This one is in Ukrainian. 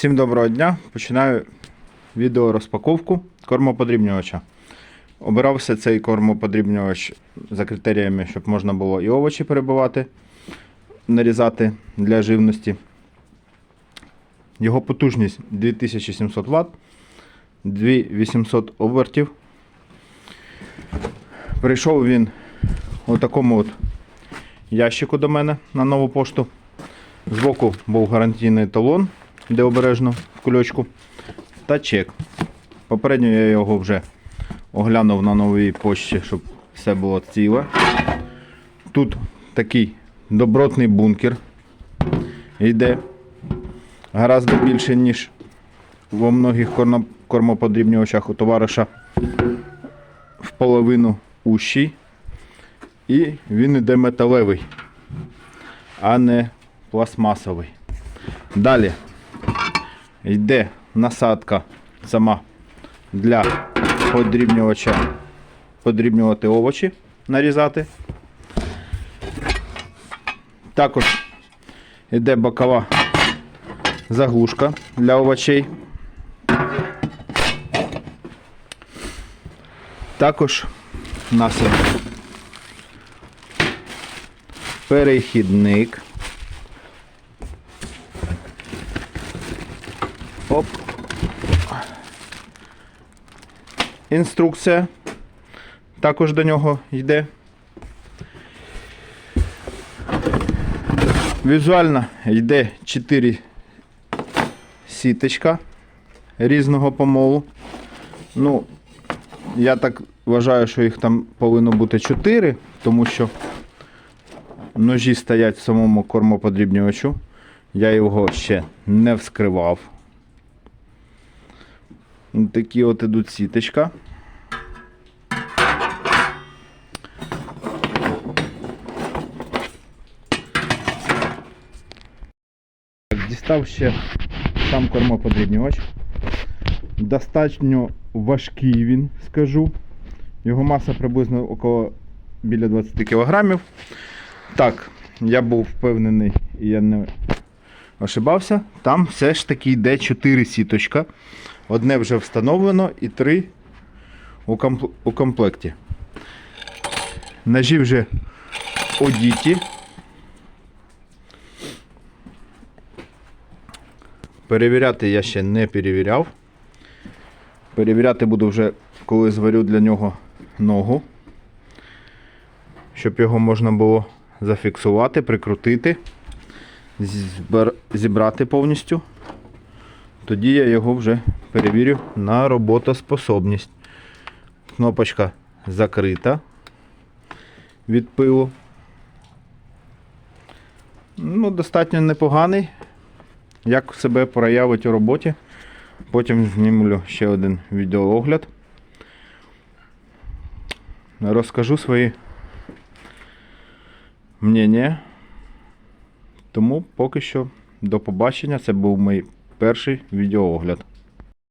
Всім доброго дня. Починаю відео розпаковку кормоподрібнювача. Обирався цей кормоподрібнювач за критеріями, щоб можна було і овочі перебивати, нарізати для живності. Його потужність 2700 Вт, 2800 обертів. Прийшов він у такому от ящику до мене на нову пошту. Збоку був гарантійний талон, де обережно в кульочку, та чек. Попередньо я його вже оглянув на новій пошті, щоб все було ціле. Тут такий добротний бункер йде гораздо більше, ніж во многих кормоподрібнювачах у товариша в половину ущий. І він йде металевий, а не пластмасовий. Далі йде насадка сама для подрібнювача, подрібнювати овочі, нарізати. Також йде бокова заглушка для овочей. Також у нас перехідник. Інструкція також до нього йде. Візуально йде 4 сіточка різного помолу. Ну, я так вважаю, що їх там повинно бути 4, тому що ножі стоять в самому кормоподрібнювачу. Я його ще не вскривав. Ось Такі от ідуть сіточка. Дістав ще сам кормоподрібнювач. Достатньо важкий він, скажу. Його маса приблизно около біля 20 кг. Так, я був впевнений я не ошибався. Там все ж таки йде 4 сіточка. Одне вже встановлено і 3 у, компл- у комплекті. Ножі вже одіті. Перевіряти я ще не перевіряв. Перевіряти буду вже, коли зварю для нього ногу, щоб його можна було зафіксувати, прикрутити, зібрати повністю. Тоді я його вже перевірю на роботоспособність. Кнопочка закрита від пилу. Ну, достатньо непоганий. Як себе проявить у роботі. Потім знімлю ще один відеоогляд. Розкажу свої мнення. Тому поки що до побачення. Це був мій перший відеоогляд.